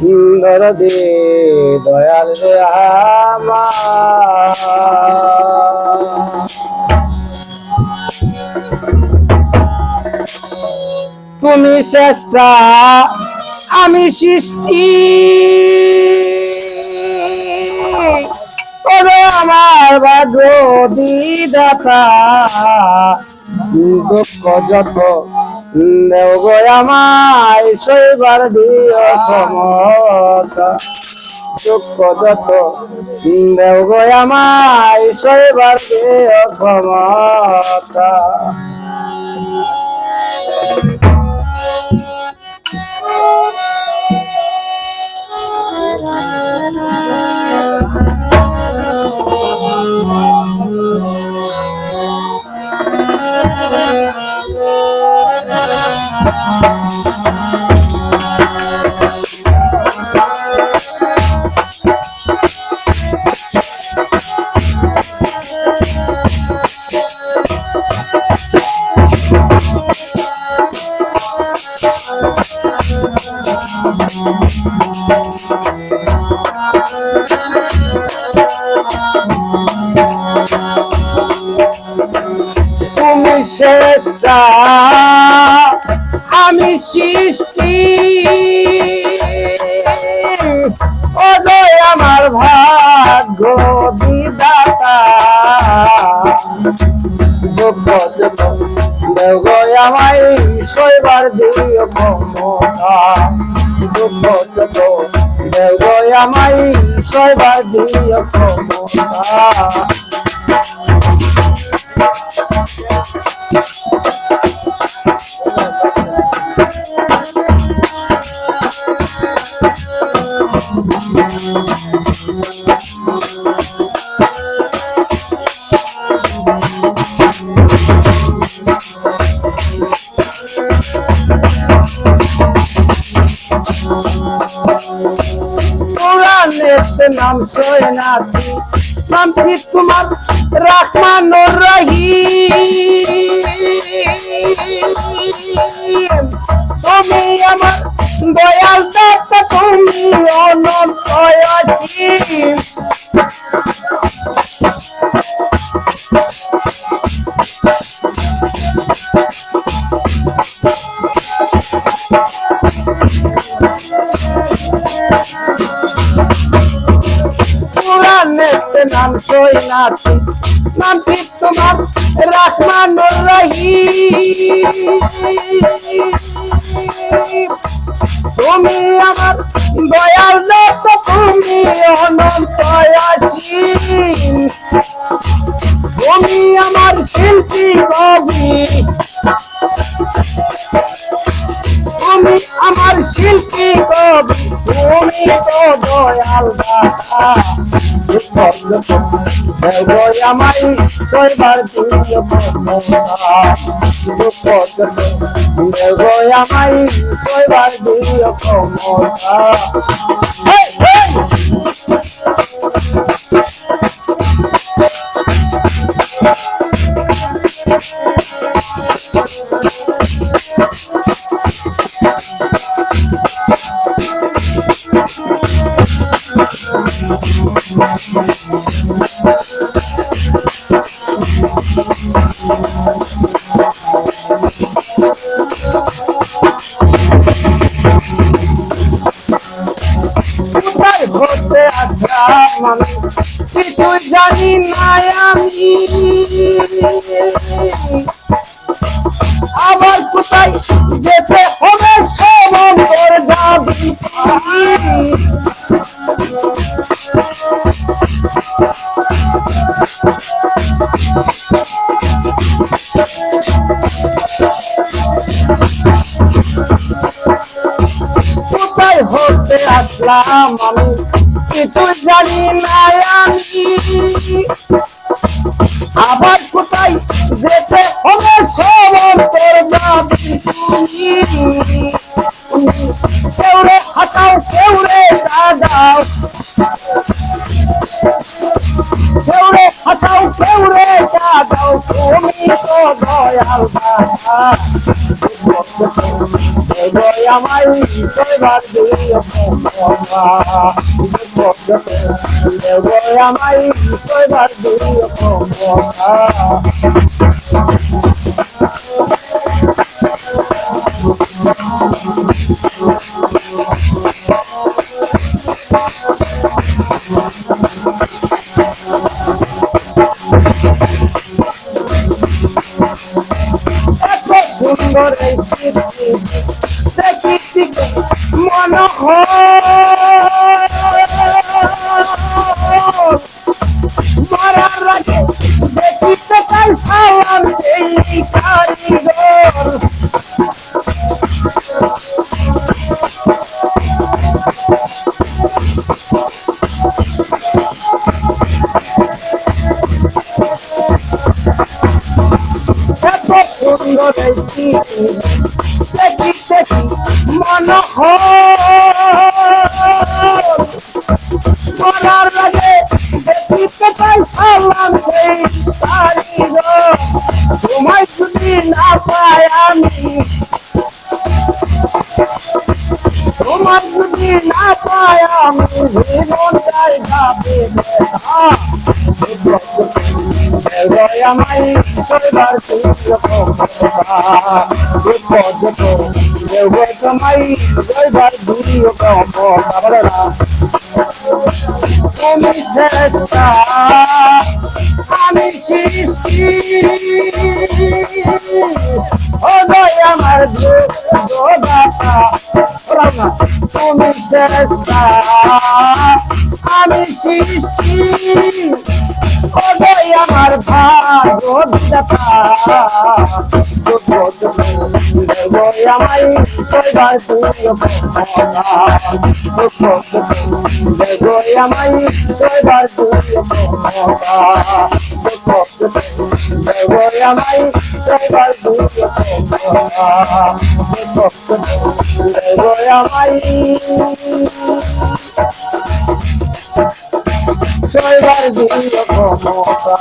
দরদি দয়াল রে তুমি চেষ্টা আমি সৃষ্টি। ওরে আমার ভাগ্য দিদাতা দুঃখ যত দেও গো আমায় শৈবার দিও ক্ষমতা। দুঃখ যত দেও গো আমায় শৈবার দিও ক্ষমতা। তুমি শেষটা আমি সৃষ্টি। অজয় আমার ভাগ্য বিদাতা আমায় শৈবার দিও ক্ষমতা দুঃখ গো আমায় শৈবার দিও ক্ষমতা নাম সৈনাথি নাম কি তোমার রহমান রহিম? তুমি আমার দয়াল দাতা তুমি অনন্ত অসীম পুরাণেতে নাম সৈনাথি নাম তোমার রহমান রহিম তুমি আমার দয়াল দেখো তুমি অনন্ত অসীম তুমি আমার শিল্পী কবি। তুমি আমার শিল্পী কবি। তুমি তো দয়াল দাতা আমায় কয়বার আমায় কয়বার আবার কোথায় যেতে হবে সমন্দর যাবি কোথায় হতে আসলাম আমি? কিছু জানি না আমি। আবার কোথায় যেতে হবে সমন্তর যাবি তুমি কেউরে হাঁটাও কেউরে দাদাও। কেউরে হাঁটাও কেউরে দাদাও। দয়াল দাদা দেবই আমায় এই সে কীর্তিকে মন মারার আগে দেখিতে চাই সালাম সেই কারিগর এত মন মনার লাগে তোমায় যদি না পাই আমি তোমার যদি না পাই আমি জীবনটাই ভাবে আমায় কইবার তোমায় কইবার দুরিও কম বাবারা তুমি শ্রেষ্ঠা আমি সৃষ্টি ও গয় আমার আমি সৃষ্টি। আমার ভাগ্য দাতা আমায় কইবার তুইও আমায় কইবার তুইও আমায় কইবার তুইও আমায় কইবার ক্ষমতা